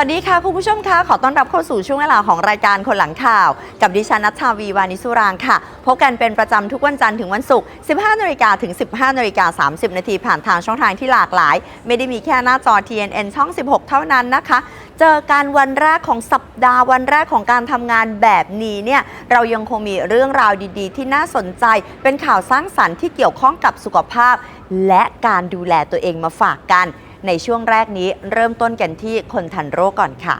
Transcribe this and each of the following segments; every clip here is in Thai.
วัสดีค่ะ คุณผู้ชมคะขอต้อนรับเข้าสู่ช่วงเวลาของรายการคนหลังข่าว กับดิฉันนัทชาวีวานิสุรางค่ะ พบกันเป็นประจำทุกวันจันทร์ถึงวันศุกร์ 15 นาฬิกาถึง 15 นาฬิกา 30 นาทีผ่านทางช่องทางที่หลากหลาย ไม่ได้มีแค่หน้าจอ TNN ช่อง 16 เท่านั้นนะคะ เจอกันวันแรกของสัปดาห์วันแรกของการทำงานแบบนี้เนี่ยเรายังคงมีเรื่องราวดี ๆ ที่น่าสนใจ เป็นข่าวสร้างสรรค์ที่เกี่ยวข้องกับสุขภาพ และการดูแลตัวเองมาฝากกัน ในช่วงแรกนี้เริ่มต้นกันที่คนทันโรคก่อนค่ะ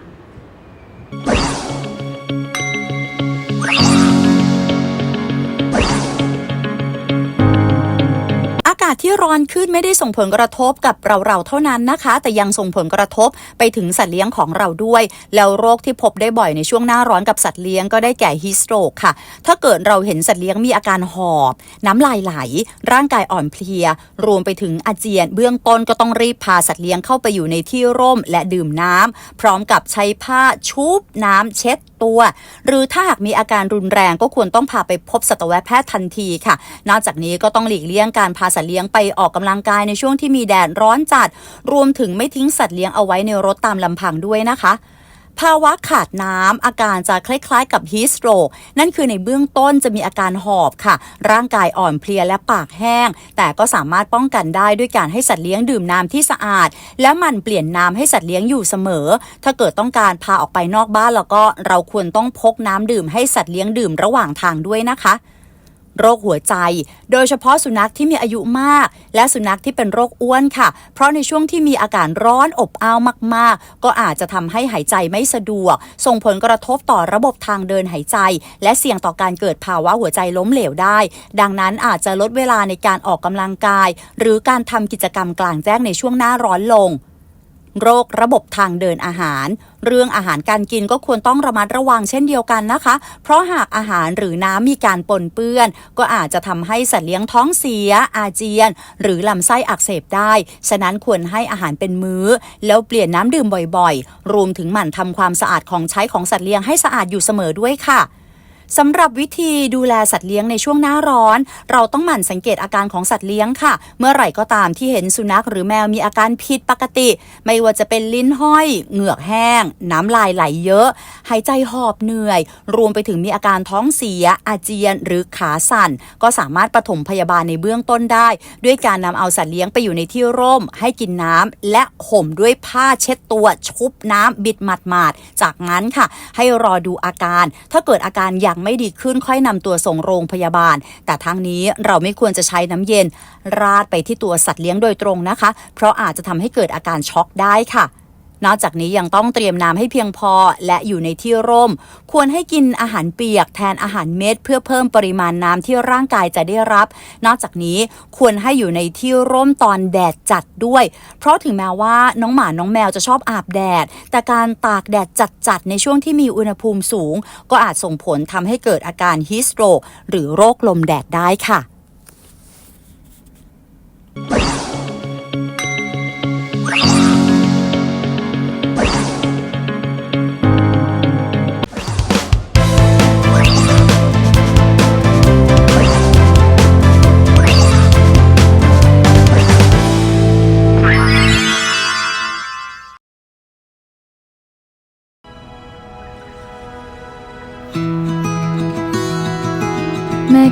าศที่ร้อนขึ้นไม่ได้ส่งผลกระทบกับเราๆเท่านั้นนะคะ แต่ยังส่งผลกระทบไปถึงสัตว์เลี้ยงของเราด้วย แล้วโรคที่พบได้บ่อยในช่วงหน้าร้อนกับสัตว์เลี้ยงก็ได้แก่ฮิสโตรกค่ะ ถ้าเกิดเราเห็นสัตว์เลี้ยงมีอาการหอบ น้ำลายไหล ร่างกายอ่อนเพลีย รวมไปถึงอาเจียน เบื้องต้นก็ต้องรีบพาสัตว์เลี้ยงเข้าไปอยู่ในที่ร่ม และดื่มน้ำพร้อมกับใช้ผ้าชุบน้ำเช็ดตัว หรือถ้าหากมีอาการรุนแรงก็ควรต้องพาไปพบสัตวแพทย์ทันทีค่ะ นอกจากนี้ก็ต้องหลีกเลี่ยงการพาสัตว์เลี้ยงไปออกกำลังกายในช่วงที่มีแดดร้อนจัด รวมถึงไม่ทิ้งสัตว์เลี้ยงเอาไว้ในรถตามลำพังด้วยนะคะ ภาวะขาดน้ำอาการจะคล้ายๆ กับฮีสโตรกนั่นคือในเบื้องต้นจะมีอาการหอบค่ะ ร่างกายอ่อนเพลียและปากแห้ง แต่ก็สามารถป้องกันได้ด้วยการให้สัตว์เลี้ยงดื่มน้ำที่สะอาด และหมันเปลี่ยนน้ำให้สัตว์เลี้ยงอยู่เสมอ ถ้าเกิดต้องการพาออกไปนอกบ้านแล้วก็เราควรต้องพกน้ำดื่มให้สัตว์เลี้ยงดื่มระหว่างทางด้วยนะคะ โรคหัวใจ โดยเฉพาะสุนัขที่มีอายุมาก และสุนัขที่เป็นโรคอ้วนค่ะ เพราะในช่วงที่มีอากาศร้อนอบอ้าวมาก ๆ ก็อาจจะทำให้หายใจไม่สะดวก ส่งผลกระทบต่อระบบทางเดินหายใจ และเสี่ยงต่อการเกิดภาวะหัวใจล้มเหลวได้ ดังนั้นอาจจะลดเวลาในการออกกำลังกาย หรือการทำกิจกรรมกลางแจ้งในช่วงหน้าร้อนลงโรคระบบทางเดินอาหาร เรื่องอาหารการกินก็ควรต้องระมัดระวังเช่นเดียวกันนะคะ เพราะหากอาหารหรือน้ำมีการปนเปื้อน ก็อาจจะทำให้สัตว์เลี้ยงท้องเสีย อาเจียน หรือลำไส้อักเสบได้ ฉะนั้นควรให้อาหารเป็นมื้อ แล้วเปลี่ยนน้ำดื่มบ่อยๆ รวมถึงหมั่นทำความสะอาดของใช้ของสัตว์เลี้ยงให้สะอาดอยู่เสมอด้วยค่ะ สำหรับวิธีดูแลสัตว์เลี้ยงในช่วงหน้าร้อน เราต้องหมั่นสังเกตอาการของสัตว์เลี้ยงค่ะ เมื่อไหร่ก็ตามที่เห็นสุนัขหรือแมวมีอาการผิดปกติ ไม่ว่าจะเป็นลิ้นห้อย เหงือกแห้ง น้ำลายไหลเยอะ หายใจหอบเหนื่อย รวมไปถึงมีอาการท้องเสีย อาเจียน หรือขาสั่น ก็สามารถปฐมพยาบาลในเบื้องต้นได้ ด้วยการนำเอาสัตว์เลี้ยงไปอยู่ในที่ร่ม ให้กินน้ำและห่มด้วยผ้าเช็ดตัว ชุบน้ำบิดหมาดๆจากนั้นค่ะ ให้รอดูอาการ ถ้าเกิดอาการอยังไม่ดีขึ้นค่อยนำตัวส่งโรงพยาบาล แต่ทั้งนี้เราไม่ควรจะใช้น้ำเย็น ราดไปที่ตัวสัตว์เลี้ยงโดยตรงนะคะ เพราะอาจจะทำให้เกิดอาการช็อกได้ค่ะ นอกจากนี้ยังต้องเตรียมน้ำให้เพียงพอและอยู่ในที่ร่ม ควรให้กินอาหารเปียกแทนอาหารเม็ด เพื่อเพิ่มปริมาณน้ำที่ร่างกายจะได้รับ นอกจากนี้ควรให้อยู่ในที่ร่มตอนแดดจัดด้วย เพราะถึงแม้ว่าน้องหมาน้องแมวจะชอบอาบแดด แต่การตากแดดจัดๆในช่วงที่มีอุณหภูมิสูง ก็อาจส่งผลทำให้เกิดอาการฮิสโตรหรือโรคลมแดดได้ค่ะ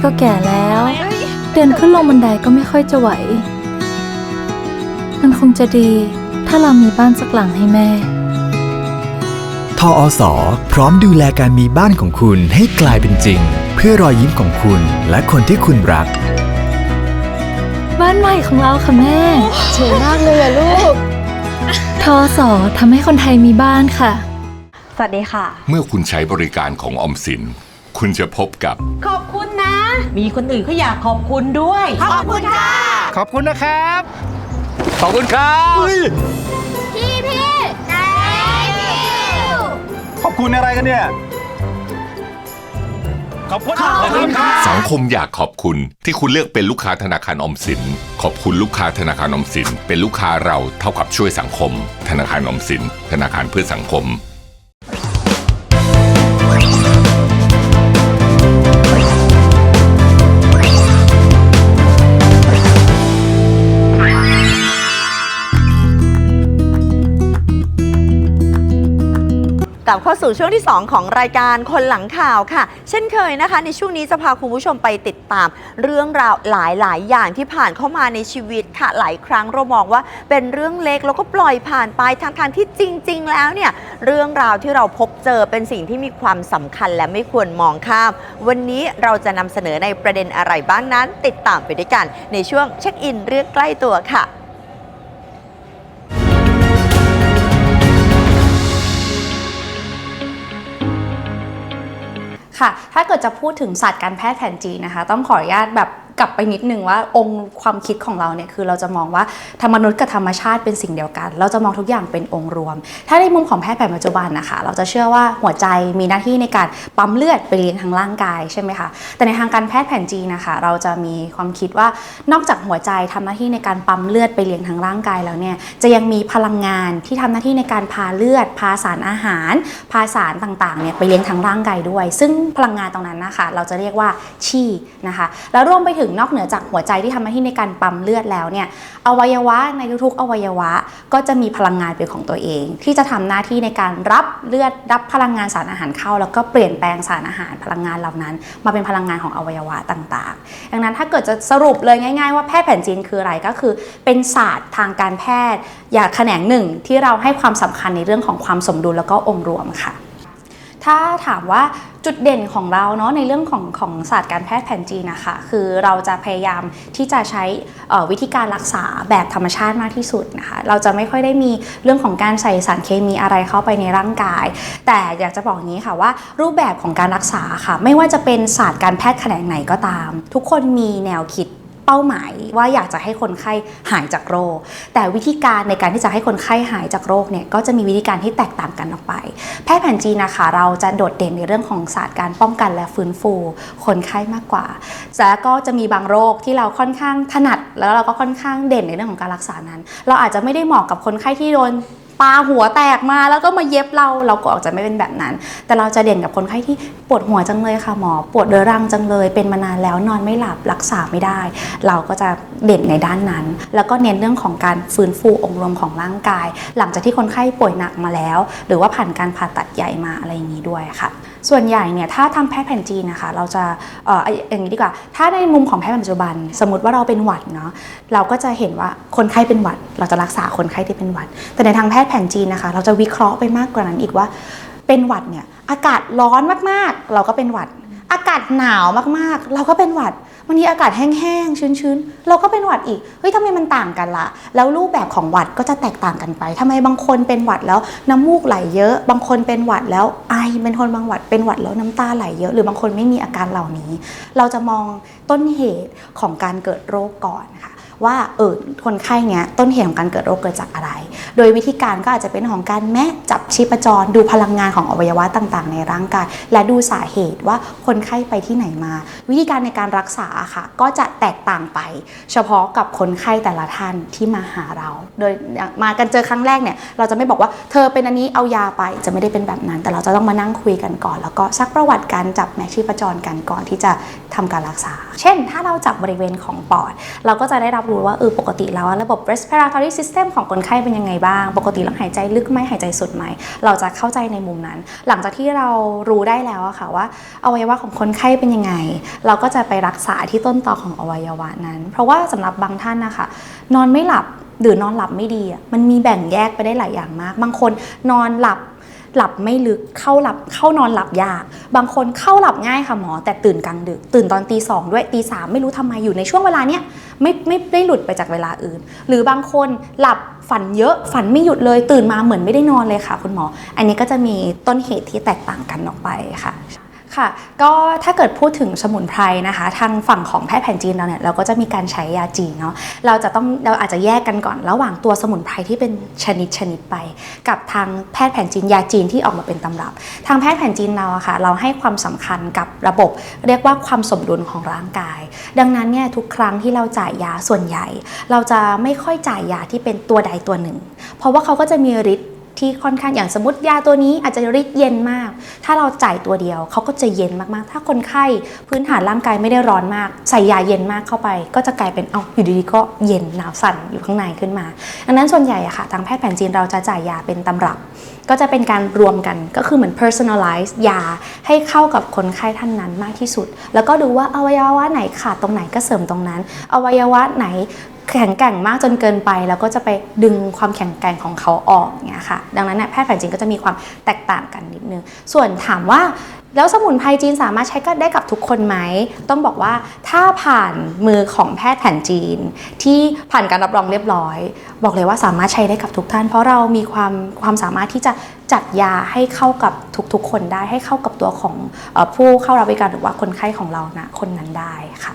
ก็แก่แล้ว เดินขึ้นลงบันไดก็ไม่ค่อยจะไหว มันคงจะดีถ้าเรามีบ้านสักหลังให้แม่ ทออสอพร้อมดูแลการมีบ้านของคุณให้กลายเป็นจริง เพื่อรอยยิ้มของคุณและคนที่คุณรัก บ้านใหม่ของเราค่ะแม่สวยมากเลยอะลูก ทอสอทำให้คนไทยมีบ้านค่ะ สวัสดีค่ะ เมื่อคุณใช้บริการของออมสิน คุณจะพบกับ ขอบคุณนะ มีคนอื่นเขาอยากขอบคุณด้วย ขอบคุณค่ะ ขอบคุณนะครับ ขอบคุณครับพี่พี่ขอบคุณอะไรกันเนี่ย ขอบคุณขอบคุณครับ สังคมอยากขอบคุณที่คุณเลือกเป็นลูกค้าธนาคารออมสิน ขอบคุณลูกค้าธนาคารออมสิน เป็นลูกค้าเราเท่ากับช่วยสังคม ธนาคารออมสิน ธนาคารเพื่อสังคม กลับเข้าสู่ช่วงที่ 2 ของรายการคนหลังข่าวค่ะ เช่นเคยนะคะ ในช่วงนี้จะพาคุณผู้ชมไปติดตาม เรื่องราวหลายๆ อย่างที่ผ่านเข้ามาในชีวิตค่ะ หลายครั้งเรามองว่าเป็นเรื่องเล็กแล้วก็ปล่อยผ่านไปทางทางที่จริง ๆ แล้วเนี่ยเรื่องราวที่เราพบเจอเป็นสิ่งที่มีความสำคัญและไม่ควรมองข้าม วันนี้เราจะนำเสนอในประเด็นอะไรบ้างนั้น ติดตามไปด้วยกัน ในช่วงเช็คอินเรื่องใกล้ตัวค่ะ ค่ะ ถ้าเกิดจะพูดถึงศาสตร์การแพทย์แผนจีนนะคะ ต้องขออนุญาตแบบ กลับไปนิดนึงว่าองค์ความคิดของเราเนี่ยคือเราจะมองว่าธรรมนุษย์กับธรรมชาติเป็นสิ่งเดียวกัน เราจะมองทุกอย่างเป็นองค์รวม ถ้าในมุมของแพทย์แผนปัจจุบันนะคะ เราจะเชื่อว่าหัวใจมีหน้าที่ในการปั๊มเลือดไปเลี้ยงทางร่างกายใช่ไหมคะแต่ในทางการแพทย์แผนจีนนะคะ เราจะมีความคิดว่านอกจากหัวใจทำหน้าที่ในการปั๊มเลือดไปเลี้ยงทางร่างกายแล้วเนี่ยจะยังมีพลังงานที่ทำหน้าที่ในการพาเลือด พาสารอาหาร พาสารต่างๆเนี่ยไปเลี้ยงทางร่างกายด้วย ซึ่งพลังงานตรงนั้นนะคะ เราจะเรียกว่าชีนะคะ แล้วรวมไปถึงนอกเหนือจากหัวใจที่ทำหน้าที่ในการปั๊มเลือดแล้วเนี่ยอวัยวะในทุกๆ อวัยวะก็จะมีพลังงานเป็นของตัวเอง ที่จะทำหน้าที่ในการรับเลือดรับพลังงานสารอาหารเข้า แล้วก็เปลี่ยนแปลงสารอาหารพลังงานเหล่านั้น มาเป็นพลังงานของอวัยวะต่างๆ ดังนั้นถ้าเกิดจะสรุปเลยง่าย ๆ ว่าแพทย์แผนจีนคืออะไรก็คือ เป็นศาสตร์ทางการแพทย์ อย่างแขนงหนึ่งที่เราให้ความสำคัญในเรื่องของความสมดุลแล้วก็องค์รวมค่ะ ถ้าถามว่าจุดเด่นของเราเนาะในเรื่องของของศาสตร์การแพทย์แผนจีนนะคะคือเราจะพยายามที่จะใช้วิธีการรักษาแบบธรรมชาติมากที่สุดนะคะเราจะไม่ค่อยได้มีเรื่องของการใส่สารเคมีอะไรเข้าไปในร่างกาย แต่อยากจะบอกงนี้ค่ะว่า รูปแบบของการรักษาค่ะ ไม่ว่าจะเป็นศาสตร์การแพทย์แขนงไหนก็ตาม ทุกคนมีแนวคิด เป้าหมายว่าอยากจะให้คนไข้หายจากโรค แต่วิธีการในการที่จะให้คนไข้หายจากโรคเนี่ยก็จะมีวิธีการที่แตกต่างกันออกไป แพทย์แผนจีนนะคะ เราจะโดดเด่นในเรื่องของศาสตร์การป้องกันและฟื้นฟู คนไข้มากกว่า แล้วก็จะมีบางโรคที่เราค่อนข้างถนัด แล้วเราก็ค่อนข้างเด่นในเรื่องของการรักษานั้น เราอาจจะไม่ได้เหมาะกับคนไข้ที่โดน ปาหัวแตกมาแล้วก็มาเย็บเราเราก็อาจจะไม่เป็นแบบนั้น แต่เราจะเด่นกับคนไข้ที่ปวดหัวจังเลยค่ะหมอ ปวดเรื้อรังจังเลย เป็นมานานแล้วนอนไม่หลับรักษาไม่ได้ เราก็จะเด่นในด้านนั้น แล้วก็เน้นเรื่องของการฟื้นฟูองค์รวมของร่างกาย หลังจากที่คนไข้ป่วยหนักมาแล้ว หรือว่าผ่านการผ่าตัดใหญ่มาอะไรอย่างนี้ด้วยค่ะ ส่วนใหญ่เนี่ยถ้าทำแพทย์แผนจีนนะคะ เราจะเอออย่างนี้ดีกว่า ถ้าในมุมของแพทย์ปัจจุบัน สมมติว่าเราเป็นหวัดเนาะเราก็จะเห็นว่าคนไข้เป็นหวัด เราจะรักษาคนไข้ที่เป็นหวัด แต่ในทางแพทย์แผนจีนนะคะ เราจะวิเคราะห์ไปมากกว่านั้นอีกว่าเป็นหวัดเนี่ยอากาศร้อนมากๆ เราก็เป็นหวัด อากาศหนาวมากๆ เราก็เป็นหวัด วันนี้อากาศแห้งๆ ชื้นๆ เราก็เป็นหวัดอีก เฮ้ยทำไมมันต่างกันละ แล้วรูปแบบของหวัดก็จะแตกต่างกันไปทำไมบางคนเป็นหวัดแล้วน้ำมูกไหลเยอะ บางคนเป็นหวัดแล้วไอ เป็นคนบางหวัดเป็นหวัดแล้วน้ำตาไหลเยอะ หรือบางคนไม่มีอาการเหล่านี้ เราจะมองต้นเหตุของการเกิดโรคก่อนค่ะ ว่าเออคนไข้เนี้ยต้นเหตุของการเกิดโรคเกิดจากอะไร โดยวิธีการก็อาจจะเป็นของการแมะจับชีพจร ดูพลังงานของอวัยวะต่างๆ ในร่างกาย และดูสาเหตุว่าคนไข้ไปที่ไหนมา วิธีการในการรักษาค่ะ ก็จะแตกต่างไป เฉพาะกับคนไข้แต่ละท่านที่มาหาเรา โดยมากันเจอครั้งแรกเนี่ยเราจะไม่บอกว่าเธอเป็นอันนี้เอายาไปจะไม่ได้เป็นแบบนั้น แต่เราจะต้องมานั่งคุยกันก่อน แล้วก็ซักประวัติการจับแมชีพจรกันก่อนที่จะทำการรักษา เช่น ถ้าเราจับบริเวณของปอด เราก็จะได้รับรู้ว่าเออปกติแล้วระบบ respiratory system ของคนไข้เป็นยังไงบ้าง ปกติเราหายใจลึกไหมหายใจสุดไหม เราจะเข้าใจในมุมนั้น หลังจากที่เรารู้ได้แล้วอะค่ะว่าอวัยวะของคนไข้เป็นยังไง เราก็จะไปรักษาที่ต้นตอของอวัยวะนั้น เพราะว่าสำหรับบางท่านนะคะนอนไม่หลับหรือนอนหลับไม่ดีมันมีแบ่งแยกไปได้หลายอย่างมาก บางคนนอนหลับ หลับไม่ลึกเข้าหลับเข้านอนหลับยาก บางคนเข้าหลับง่ายค่ะหมอ แต่ตื่นกลางดึก ตื่นตอนตีสองด้วยตีสามไม่รู้ทำไมอยู่ในช่วงเวลาเนี้ยไม่ไม่ได้หลุดไปจากเวลาอื่น หรือบางคนหลับฝันเยอะฝันไม่หยุดเลยตื่นมาเหมือนไม่ได้นอนเลยค่ะ คุณหมอ อันนี้ก็จะมีต้นเหตุที่แตกต่างกันออกไปค่ะ ค่ะก็ถ้าเกิดพูดถึงสมุนไพรนะคะ ทางฝั่งของแพทย์แผนจีนเราเนี่ยเราก็จะมีการใช้ยาจีนเนาะเราจะต้องเราอาจจะแยกกันก่อนระหว่างตัวสมุนไพรที่เป็นชนิดชนิดไป กับทางแพทย์แผนจีนยาจีนที่ออกมาเป็นตำรับ ทางแพทย์แผนจีนเราอะค่ะเราให้ความสำคัญกับระบบ เรียกว่าความสมดุลของร่างกาย ดังนั้นเนี่ยทุกครั้งที่เราจ่ายยาส่วนใหญ่ เราจะไม่ค่อยจ่ายยาที่เป็นตัวใดตัวหนึ่ง เพราะว่าเขาก็จะมีฤทธิ์ ที่ค่อนข้างอย่างสมมติยาตัวนี้อาจจะริดเย็นมาก ถ้าเราจ่ายตัวเดียวเขาก็จะเย็นมากๆ ถ้าคนไข้พื้นฐานร่างกายไม่ได้ร้อนมาก ใส่ยาเย็นมากเข้าไป ก็จะกลายเป็นเอาอยู่ดีๆก็เย็นหนาวสั่นอยู่ข้างในขึ้นมา ดังนั้นส่วนใหญ่อะค่ะทางแพทย์แผนจีนเราจะจ่ายยาเป็นตำรับ ก็จะเป็นการรวมกันก็คือเหมือน personalize ยาให้เข้ากับคนไข้ท่านนั้นมากที่สุด แล้วก็ดูว่าอวัยวะไหนขาดตรงไหนก็เสริมตรงนั้น อวัยวะไหน แข็งแกร่งมากจนเกินไป แล้วก็จะไปดึงความแข็งแกร่งของเขาออกเนี่ยค่ะ ดังนั้นเนี่ยแพทย์แผนจีนก็จะมีความแตกต่างกันนิดนึง ส่วนถามว่าแล้วสมุนไพรจีนสามารถใช้ก็ได้กับทุกคนไหม ต้องบอกว่าถ้าผ่านมือของแพทย์แผนจีน ที่ผ่านการรับรองเรียบร้อย บอกเลยว่าสามารถใช้ได้กับทุกท่าน เพราะเรามีความความสามารถที่จะจัดยาให้เข้ากับทุกๆ คนได้ให้เข้ากับตัวของผู้เข้ารับบริการหรือว่าคนไข้ของเรานะคนนั้นได้ค่ะ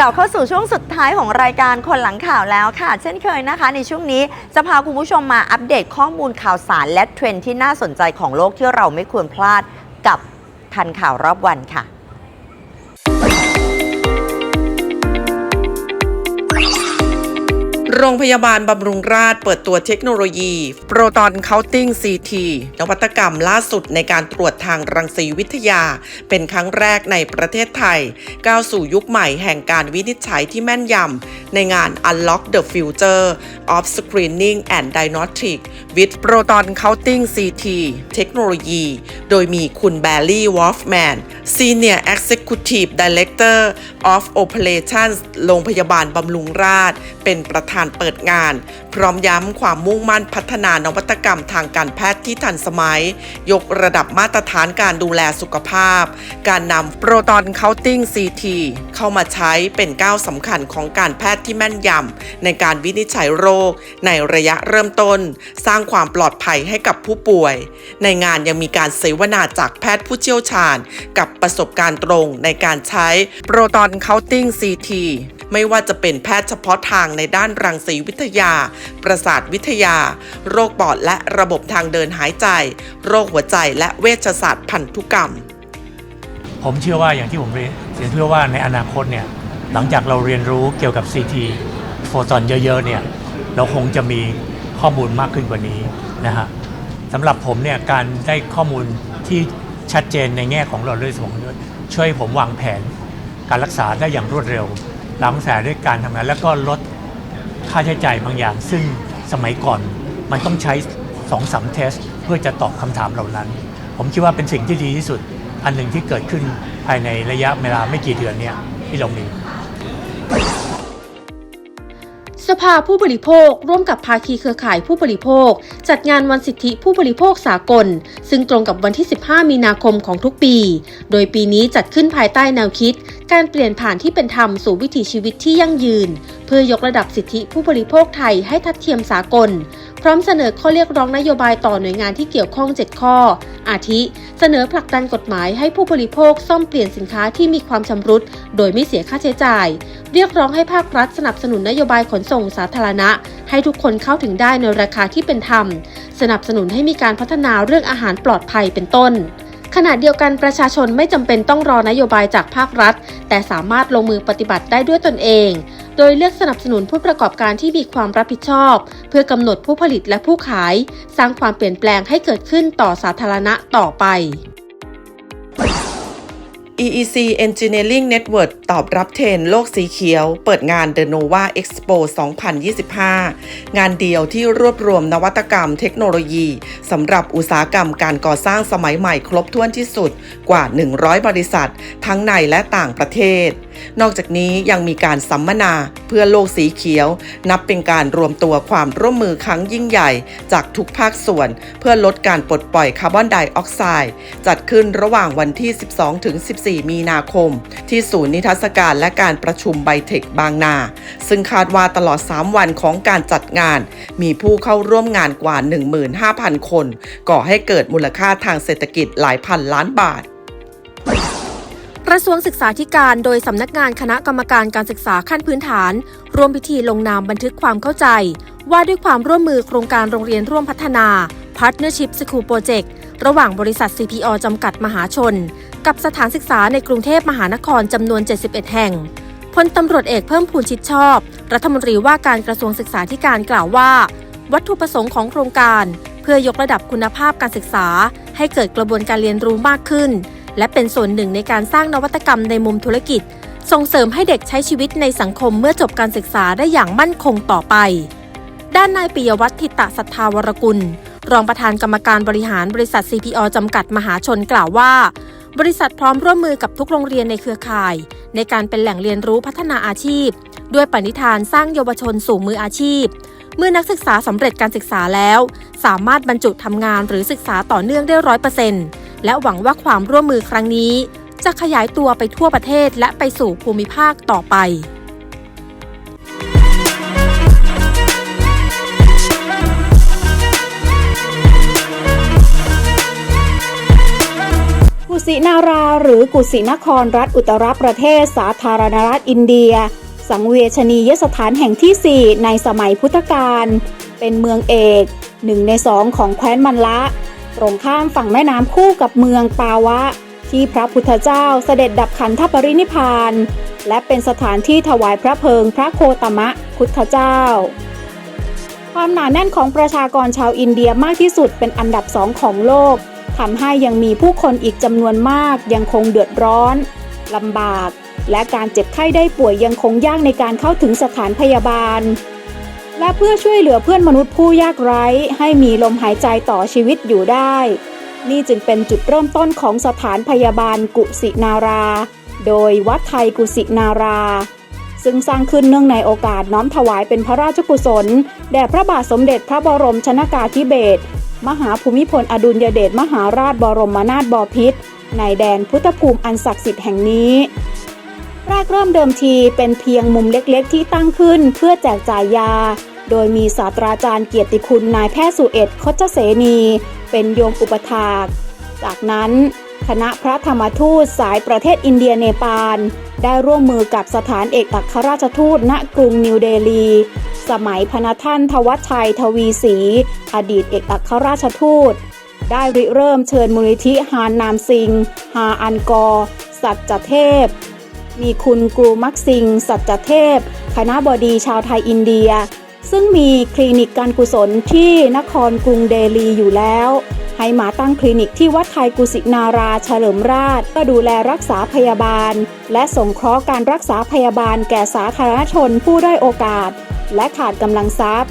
กลับเข้าสู่ช่วงสุดท้ายของรายการคนหลังข่าวแล้วค่ะ เช่นเคยนะคะ ในช่วงนี้จะพาคุณผู้ชมมาอัปเดตข้อมูลข่าวสารและเทรนด์ที่น่าสนใจของโลกที่เราไม่ควรพลาดกับทันข่าวรอบวันค่ะ โรงพยาบาลบำรุงราษฎร์เปิดตัวเทคโนโลยี Proton Counting CT นวัตกรรมล่าสุดในการตรวจทางรังสีวิทยา เป็นครั้งแรกในประเทศไทย ก้าวสู่ยุคใหม่แห่งการวินิจฉัยที่แม่นยำ ในงาน Unlock the Future of Screening and Diagnostic with Proton Counting CT เทคโนโลยี โดยมีคุณแบลลี่วอฟแมน Senior Executive Director of Operations โรงพยาบาลบำรุงราษฎร์เป็นประธานเปิดงาน พร้อมย้ำความมุ่งมั่นพัฒนานวัตกรรมทางการแพทย์ที่ทันสมัย ยกระดับมาตรฐานการดูแลสุขภาพ การนำ Proton Counting CT เข้ามาใช้เป็นก้าวสำคัญของการแพทย์ที่แม่นยำในการวินิจฉัยโรค ในระยะเริ่มต้น สร้างความปลอดภัยให้กับผู้ป่วย ในงานยังมีการเสวนาจากแพทย์ผู้เชี่ยวชาญ กับประสบการณ์ตรงในการใช้ Proton Counting CT ไม่ว่าจะเป็นแพทย์เฉพาะทางในด้านรังสีวิทยา ประสาทวิทยา โรคปอดและระบบทางเดินหายใจ โรคหัวใจและเวชศาสตร์พันธุกรรม ผมเชื่อว่าอย่างที่ผมเรียนเชื่อว่าในอนาคตเนี่ยหลังจากเราเรียนรู้เกี่ยวกับ CT โฟตอนเยอะๆเนี่ยเราคงจะมีข้อมูลมากขึ้นกว่านี้นะฮะสำหรับผมเนี่ยการได้ข้อมูลที่ชัดเจนในแง่ของหลอดเลือดสมองด้วย ช่วยผมวางแผนการรักษาได้อย่างรวดเร็วหลังแสด้วยการทำงานแล้วก็ลดค่าใช้จ่ายบางอย่าง ซึ่งสมัยก่อนมันต้องใช้2อสามเทส เพื่อจะตอบคำถามเหล่านั้น ผมคิดว่าเป็นสิ่งที่ดีที่สุด อันหนึ่งที่เกิดขึ้นภายในระยะเวลาไม่กี่เดือนเนี่ยที่เรามี ภาผู้บริโภค ร่วมกับภาคีเครือข่ายผู้บริโภค จัดงานวันสิทธิผู้บริโภคสากล ซึ่งตรงกับวันที่ 15 มีนาคมของทุกปี โดยปีนี้จัดขึ้นภายใต้แนวคิด การเปลี่ยนผ่านที่เป็นธรรมสู่วิถีชีวิตที่ยั่งยืน เพื่อยกระดับสิทธิผู้บริโภคไทยให้ทัดเทียมสากล พร้อมเสนอข้อเรียกร้องนโยบายต่อหน่วยงานที่เกี่ยวข้อง 7 ข้อ อาทิ เสนอผลักดันกฎหมายให้ผู้บริโภคซ่อมเปลี่ยนสินค้าที่มีความชำรุด โดยไม่เสียค่าใช้จ่าย เรียกร้องให้ภาครัฐสนับสนุนนโยบายขนส่งสาธารณะ ให้ทุกคนเข้าถึงได้ในราคาที่เป็นธรรม สนับสนุนให้มีการพัฒนาเรื่องอาหารปลอดภัยเป็นต้นขณะเดียวกันประชาชนไม่จำเป็นต้องรอนโยบายจากภาครัฐ แต่สามารถลงมือปฏิบัติได้ด้วยตนเอง โดยเลือกสนับสนุนผู้ประกอบการที่มีความรับผิดชอบ เพื่อกำหนดผู้ผลิตและผู้ขาย สร้างความเปลี่ยนแปลงให้เกิดขึ้นต่อสาธารณะต่อไป EEC Engineering Network ตอบรับเทรนโลกสีเขียว เปิดงาน The Nova Expo 2025 งานเดียวที่รวบรวมนวัตกรรมเทคโนโลยีสำหรับอุตสาหกรรมการก่อสร้างสมัยใหม่ครบถ้วนที่สุดกว่า 100 บริษัท ทั้งในและต่างประเทศ นอกจากนี้ยังมีการสัมมนาเพื่อโลกสีเขียว นับเป็นการรวมตัวความร่วมมือครั้งยิ่งใหญ่ จากทุกภาคส่วน เพื่อลดการปลดปล่อยคาร์บอนไดออกไซด์จัดขึ้นระหว่างวันที่ 12-14 มีนาคม ที่ศูนย์นิทรรศการและการประชุมไบเทคบางนา ซึ่งคาดว่าตลอด 3 วันของการจัดงาน มีผู้เข้าร่วมงานกว่า 15,000 คน ก่อให้เกิดมูลค่าทางเศรษฐกิจหลายพันล้านบาท กระทรวงศึกษาธิการโดยสำนักงานคณะกรรมการการศึกษาขั้นพื้นฐาน ร่วมพิธีลงนามบันทึกความเข้าใจ ว่าด้วยความร่วมมือโครงการโรงเรียนร่วมพัฒนา Partnership School Project ระหว่างบริษัท CPO จำกัดมหาชน กับสถานศึกษาในกรุงเทพมหานครจำนวน 71 แห่งพลตำรวจเอกเพิ่มพูนชิดชอบ รัฐมนตรีว่าการกระทรวงศึกษาธิการกล่าวว่า วัตถุประสงค์ของโครงการ เพื่อยกระดับคุณภาพการศึกษา ให้เกิดกระบวนการเรียนรู้มากขึ้น และเป็นส่วนหนึ่งในการสร้างนวัตกรรมในมุมธุรกิจ ส่งเสริมให้เด็กใช้ชีวิตในสังคมเมื่อจบการศึกษาได้อย่างมั่นคงต่อไป ด้านนายปิยวัฒน์ทิตะสัทธาวรกุล รองประธานกรรมการบริหารบริษัท CPO จำกัดมหาชนกล่าวว่า บริษัทพร้อมร่วมมือกับทุกโรงเรียนในเครือข่าย ในการเป็นแหล่งเรียนรู้พัฒนาอาชีพ ด้วยปณิธานสร้างเยาวชนสู่มืออาชีพเมื่อนักศึกษาสำเร็จการศึกษาแล้ว สามารถบรรจุทำงานหรือศึกษาต่อเนื่องได้ร้อยเปอร์เซ็นต์ และหวังว่าความร่วมมือครั้งนี้ จะขยายตัวไปทั่วประเทศและไปสู่ภูมิภาคต่อไปกุสินาราหรือกุสินครรัฐอุตรประเทศสาธารณรัฐอินเดีย สังเวชนียสถานแห่งที่ 4 ในสมัยพุทธกาลเป็นเมืองเอกหนึ่งในสองของแคว้นมันละ ตรงข้ามฝั่งแม่น้ำคู่กับเมืองปาวะ ที่พระพุทธเจ้าเสด็จดับขันธปรินิพาน และเป็นสถานที่ถวายพระเพลิงพระโคตมะพุทธเจ้า ความหนาแน่นของประชากรชาวอินเดียมากที่สุดเป็นอันดับสองของโลกทำให้ยังมีผู้คนอีกจำนวนมากยังคงเดือดร้อนลำบาก และการเจ็บไข้ได้ป่วยยังคงยากในการเข้าถึงสถานพยาบาล และเพื่อช่วยเหลือเพื่อนมนุษย์ผู้ยากไร้ให้มีลมหายใจต่อชีวิตอยู่ได้ นี่จึงเป็นจุดเริ่มต้นของสถานพยาบาลกุสินารา โดยวัดไทยกุสินารา ซึ่งสร้างขึ้นเนื่องในโอกาสน้อมถวายเป็นพระราชกุศล แด่พระบาทสมเด็จพระบรมชนากาธิเบศรมหาภูมิพลอดุลยเดชมหาราชบรมนาถบพิตรในแดนพุทธภูมิอันศักดิ์สิทธิ์แห่งนี้ แรกเริ่มเดิมทีเป็นเพียงมุมเล็กๆ ที่ตั้งขึ้นเพื่อแจกจ่ายยา โดยมีศาสตราจารย์เกียรติคุณนายแพทย์สุเอ็ดคชเสนี เป็นโยมอุปถาก จากนั้นคณะพระธรรมทูตสายประเทศอินเดียเนปาล ได้ร่วมมือกับสถานเอกอัครราชทูตณกรุงนิวเดลี สมัยพนท่านทวัชชัยทวีศรีอดีตเอกอัครราชทูต ได้ริเริ่มเชิญมูลนิธิฮานนามซิงฮาอันกอ สัจจเทพ มีคุณกรูมักซิง สัจจเทพ คณะบดีชาวไทยอินเดีย ซึ่งมีคลินิกการกุศลที่นครกรุงเดลีอยู่แล้ว ให้มาตั้งคลินิกที่วัดไทยกุสินาราเฉลิมราชก็ดูแลรักษาพยาบาล และสงเคราะห์การรักษาพยาบาลแก่สาธารณชนผู้ได้โอกาส และขาดกำลังทรัพย์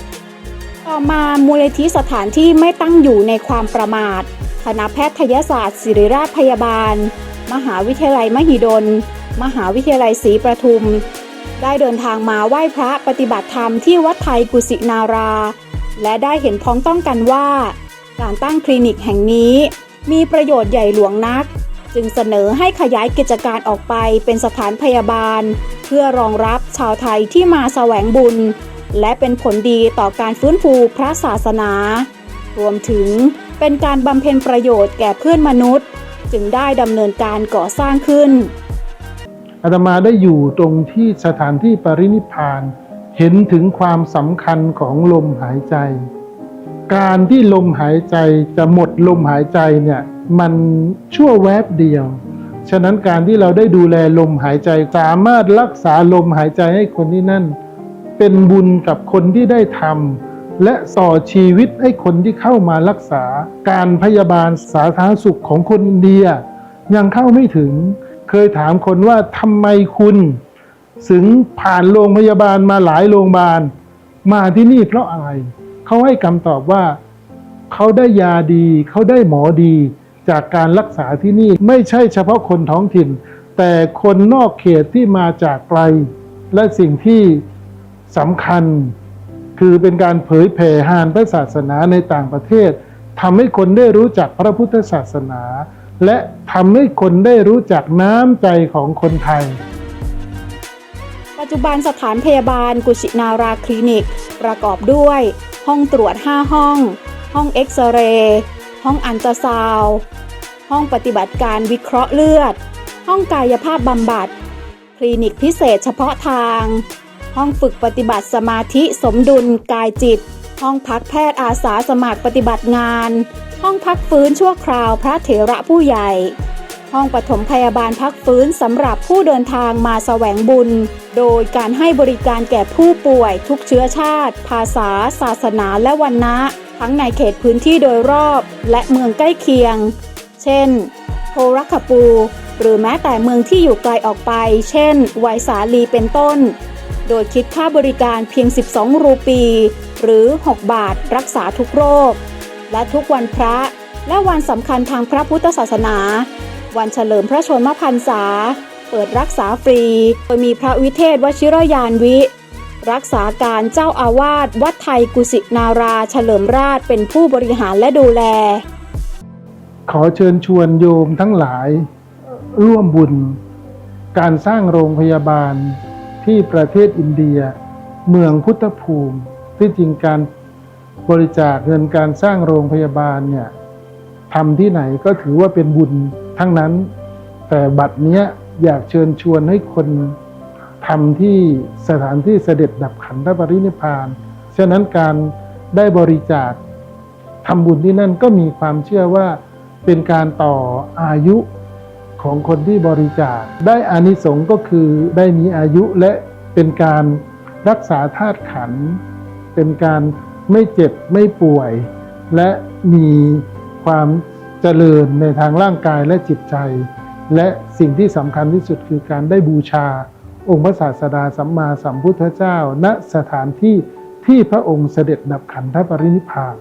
ต่อมามูลนิธิสถานที่ไม่ตั้งอยู่ในความประมาทคณะแพทยศาสตร์ ศิริราชพยาบาล มหาวิทยาลัยมหิดล มหาวิทยาลัยศรีประทุม ได้เดินทางมาไหว้พระปฏิบัติธรรมที่วัดไทยกุสินารา และได้เห็นพ้องต้องกันว่า การตั้งคลินิกแห่งนี้ มีประโยชน์ใหญ่หลวงนัก จึงเสนอให้ขยายกิจการออกไปเป็นสถานพยาบาล เพื่อรองรับชาวไทยที่มาแสวงบุญ และเป็นผลดีต่อการฟื้นฟูพระศาสนา รวมถึงเป็นการบำเพ็ญประโยชน์แก่เพื่อนมนุษย์ จึงได้ดำเนินการก่อสร้างขึ้น อาตมาได้อยู่ตรงที่สถานที่ปรินิพานเห็นถึงความสำคัญของลมหายใจ การที่ลมหายใจจะหมดลมหายใจเนี่ยมันชั่วแวบเดียว ฉะนั้นการที่เราได้ดูแลลมหายใจสามารถรักษาลมหายใจให้คนที่นั่น เป็นบุญกับคนที่ได้ทำและต่อชีวิตให้คนที่เข้ามารักษา การพยาบาลสาธารณสุขของคนอินเดียยังเข้าไม่ถึง เคยถามคนว่าทำไมคุณถึงผ่านโรงพยาบาลมาหลายโรงพยาบาล มาที่นี่เพราะอะไรเขาให้คำตอบว่าเขาได้ยาดี เขาได้หมอดี จากการรักษาที่นี่ไม่ใช่เฉพาะคนท้องถิ่น แต่คนนอกเขตที่มาจากไกล และสิ่งที่สำคัญ คือเป็นการเผยแผ่หานพระศาสนาในต่างประเทศทำให้คนได้รู้จักพระพุทธศาสนา และทำให้คนได้รู้จักน้ำใจของคนไทย ปัจจุบันสถานพยาบาลกุชินาราคลินิก ประกอบด้วย ห้องตรวจ 5 ห้อง ห้องเอ็กซเรย์ห้องอันตราซาวห้องปฏิบัติการวิเคราะห์เลือด ห้องกายภาพบำบัด คลินิกพิเศษเฉพาะทาง ห้องฝึกปฏิบัติสมาธิสมดุลกายจิต ห้องพักแพทย์อาสาสมัครปฏิบัติงาน ห้องพักฟื้นชั่วคราวพระเถระผู้ใหญ่ ห้องปฐมพยาบาลพักฟื้นสำหรับผู้เดินทางมาแสวงบุญ โดยการให้บริการแก่ผู้ป่วยทุกเชื้อชาติ ภาษา ศาสนาและวันนะทั้งในเขตพื้นที่โดยรอบและเมืองใกล้เคียง เช่นโทรัคปู หรือแม้แต่เมืองที่อยู่ไกลออกไป เช่น ไวสาลีเป็นต้น โดยคิดค่าบริการเพียง 12 รูปี หรือ 6 บาทรักษาทุกโรค และทุกวันพระ และวันสำคัญทางพระพุทธศาสนา วันเฉลิมพระชนมพรรษา เปิดรักษาฟรี โดยมีพระวิเทศวชิรยานวิ รักษาการเจ้าอาวาสวัดไทยกุสินาราเฉลิมราชเป็นผู้บริหารและดูแล ขอเชิญชวนโยมทั้งหลาย ร่วมบุญ การสร้างโรงพยาบาลที่ประเทศอินเดีย เมืองพุทธภูมิที่จริงการ บริจาคเงินการสร้างโรงพยาบาลเนี่ยทำที่ไหนก็ถือว่าเป็นบุญทั้งนั้น แต่บัดเนี้ยอยากเชิญชวนให้คนทำที่สถานที่เสด็จดับขันธปรินิพาน ฉะนั้นการได้บริจาคทำบุญที่นั่นก็มีความเชื่อว่าเป็นการต่ออายุของคนที่บริจาค ได้อานิสงส์ก็คือได้มีอายุและเป็นการรักษาธาตุขัน เป็นการ ไม่เจ็บไม่ป่วย และมีความเจริญในทางร่างกายและจิตใจ และสิ่งที่สำคัญที่สุดคือการได้บูชา องค์พระศาสดาสัมมาสัมพุทธเจ้า ณสถานที่ที่พระองค์เสด็จดับขันธปรินิพพาน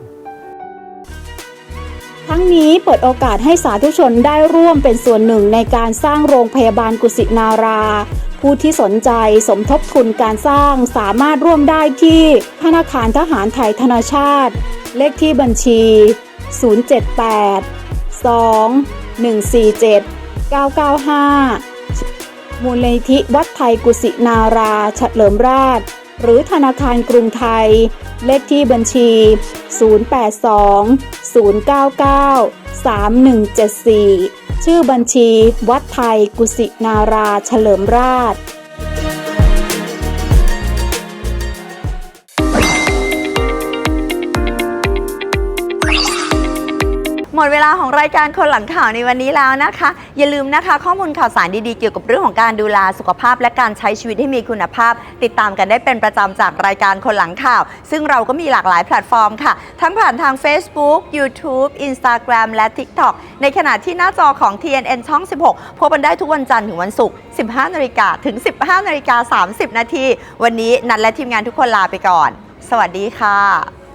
ทั้งนี้เปิดโอกาสให้สาธุชนได้ร่วมเป็นส่วนหนึ่งในการสร้างโรงพยาบาลกุสินารา ผู้ที่สนใจสมทบทุนการสร้างสามารถร่วมได้ที่ธนาคารทหารไทยธนาชาติ เลขที่บัญชี 078 2 147 995 มูลนิธิวัดไทยกุสินาราเฉลิมราช หรือธนาคารกรุงไทย เลขที่บัญชี 082 099 3174 ชื่อบัญชี วัดไทย กุสินารา เฉลิมราช หมดเวลาของรายการคนหลังข่าวในวันนี้แล้วนะคะ อย่าลืมนะคะ ข้อมูลข่าวสารดีๆ เกี่ยวกับเรื่องของการดูแลสุขภาพและการใช้ชีวิตให้มีคุณภาพ ติดตามกันได้เป็นประจำจากรายการคนหลังข่าว ซึ่งเราก็มีหลากหลายแพลตฟอร์มค่ะ ทั้งผ่านทาง Facebook YouTube Instagram และ TikTok ในขณะที่หน้าจอของ TNN ช่อง 16 พบกันได้ทุกวันจันทร์ถึงวันศุกร์ 15นาฬิกาถึง 15นาฬิกา30 นาที วันนี้นัดและทีมงานทุกคนลาไปก่อน สวัสดีค่ะ